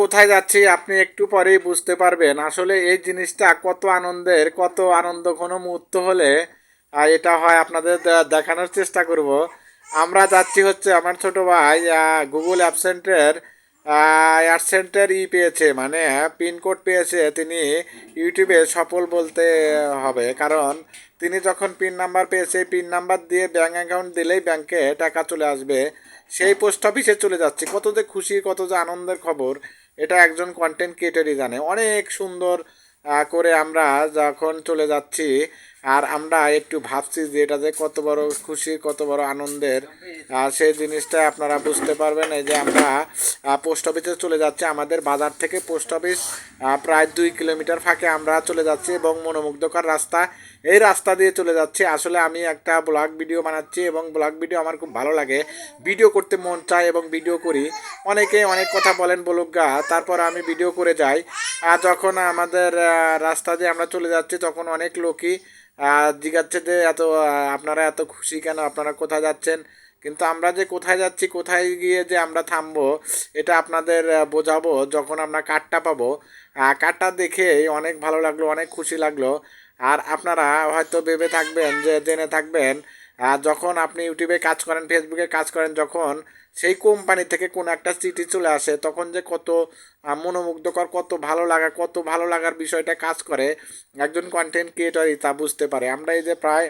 কোথায় যাচ্ছি আপনি একটু পরেই বুঝতে পারবেন। আসলে এই জিনিসটা কত আনন্দের, কত আনন্দ কোনো মুহূর্ত হলে এটা হয় আপনাদের দেখানোর চেষ্টা করব। আমরা যাচ্ছি হচ্ছে আমার ছোট ভাই গুগল অ্যাপসেন্টের অ্যাপসেন্টের ই পেয়েছে মানে পিনকোড পেয়েছে, তিনি ইউটিউবে সফল বলতে হবে। কারণ তিনি যখন পিন নাম্বার পেয়ে সেই পিন নাম্বার দিয়ে ব্যাঙ্ক অ্যাকাউন্ট দিলেই ব্যাংকে টাকা চলে আসবে। সেই পোস্ট অফিসে চলে যাচ্ছে। কত যে খুশি, কত যে আনন্দের খবর, এটা একজন কন্টেন্ট ক্রিয়েটারই জানে। অনেক সুন্দর করে আমরা যখন চলে যাচ্ছি, আর আমরা একটু ভাবছি যে এটা যে কত বড় খুশি, কত বড় আনন্দের সেই জিনিসটা আপনারা বুঝতে পারবেন। এই যে আমরা পোস্ট অফিসে চলে যাচ্ছি। আমাদের বাজার থেকে পোস্ট অফিস প্রায় দুই কিলোমিটার ফাঁকে আমরা চলে যাচ্ছি এবং মনোমুগ্ধকর রাস্তা, এই রাস্তা দিয়ে চলে যাচ্ছি। আসলে আমি একটা ব্লগ ভিডিও বানাচ্ছি এবং ব্লগ ভিডিও আমার খুব ভালো লাগে। ভিডিও করতে মন চায় এবং ভিডিও করি। অনেকে অনেক কথা বলেন বলুক গা, তারপর আমি ভিডিও করে যাই। যখন আমাদের রাস্তা দিয়ে আমরা চলে যাচ্ছি, তখন অনেক লোকই জিজ্ঞাচ্ছে যে এত আপনারা এত খুশি কেন? আপনারা কোথায় যাচ্ছেন? কিন্তু আমরা যে কোথায় যাচ্ছি, কোথায় গিয়ে যে আমরা থামবো, এটা আপনাদের বোঝাবো যখন আমরা কার্ডটা পাবো। কার্ডটা দেখে অনেক ভালো লাগল, অনেক খুশি লাগল। আর আপনারা হয়তো ভেবে থাকবেন যে, জেনে থাকবেন যখন আপনি ইউটিউবে কাজ করেন ফেসবুকে কাজ করেন, যখন সেই কোম্পানি থেকে কোনো একটা চিঠি চলে আসে, তখন যে কত মনোমুগ্ধকর, কত ভালো লাগা, কত ভালো লাগার বিষয়টা কাজ করে একজন কন্টেন্ট ক্রিয়েটরই তা বুঝতে পারে। আমরা এই যে প্রায়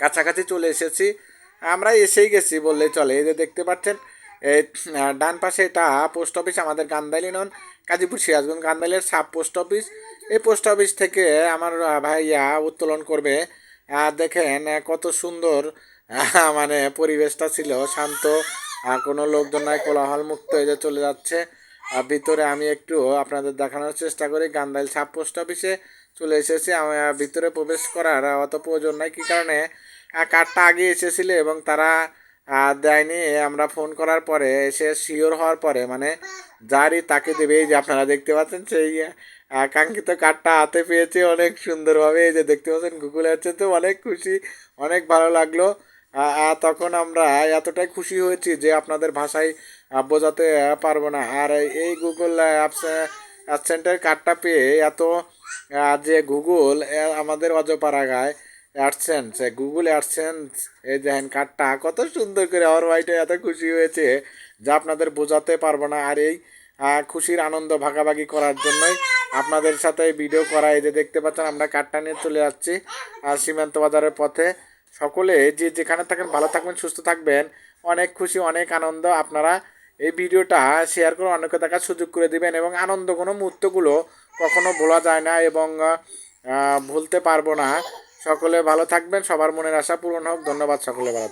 কাছাকাছি চলে এসেছি, আমরা এসেই গেছি বললেই চলে। এই যে দেখতে পাচ্ছেন, এই ডান পাশে এটা পোস্ট অফিস আমাদের গান্ধাইলি নন গাজীপুর সিরাজগঞ্জ গান্ধাইলের সাব পোস্ট অফিস এই পোস্ট অফিস থেকে আমার ভাইয়া উত্তোলন করবে। দেখেন কত সুন্দর মানে পরিবেশটা ছিল, শান্ত কোনো লোকজন নাই কোলাহল মুক্ত হয়ে চলে যাচ্ছে। আর ভিতরে আমি একটু আপনাদের দেখানোর চেষ্টা করি, গান্ধাইল সাব পোস্ট অফিসে চলে এসেছি। আমি ভিতরে প্রবেশ করার অত প্রয়োজন নাই, কী কারণে? কার্ডটা আগে এসেছিল এবং তারা দেয়নি। আমরা ফোন করার পরে সে শিওর হওয়ার পরে মানে যারই তাকে দেবে, এই যে আপনারা দেখতে পাচ্ছেন সেই কাঙ্ক্ষিত কার্ডটা হাতে পেয়েছে অনেক সুন্দরভাবে। এই যে দেখতে পাচ্ছেন, গুগল হচ্ছে তো অনেক খুশি, অনেক ভালো লাগল। তখন আমরা এতটাই খুশি হয়েছি যে আপনাদের ভাষায় বোঝাতে পারব না। আর এই গুগল অ্যাপস অ্যাপসেন্টের কার্ডটা পেয়ে এত যে গুগল আমাদের অজপাড়াগায় অ্যাডসেন্স গুগল অ্যাডসেন্স এই দেখেন কার্ডটা কত সুন্দর করে আমার ভাইটা এত খুশি হয়েছে যা আপনাদের বোঝাতে পারব না। আর এই খুশির আনন্দ ভাগাভাগি করার জন্যই আপনাদের সাথে ভিডিও করা। এই যে দেখতে পাচ্ছেন, আমরা কার্ডটা নিয়ে চলে যাচ্ছি আর সীমান্ত বাজারের পথে। সকলে যে যেখানে থাকেন, ভালো থাকবেন, সুস্থ থাকবেন, অনেক খুশি, অনেক আনন্দ। আপনারা এই ভিডিওটা শেয়ার করে অনেকে দেখার সুযোগ করে দিবেন এবং আনন্দ কোনো মুহূর্তগুলো কখনো ভোলা যায় না এবং ভুলতে পারব না। সকলে ভালো থাকবেন, সবার মনের আশা পূরণ হোক। ধন্যবাদ সকলে, ভালো থাকবেন।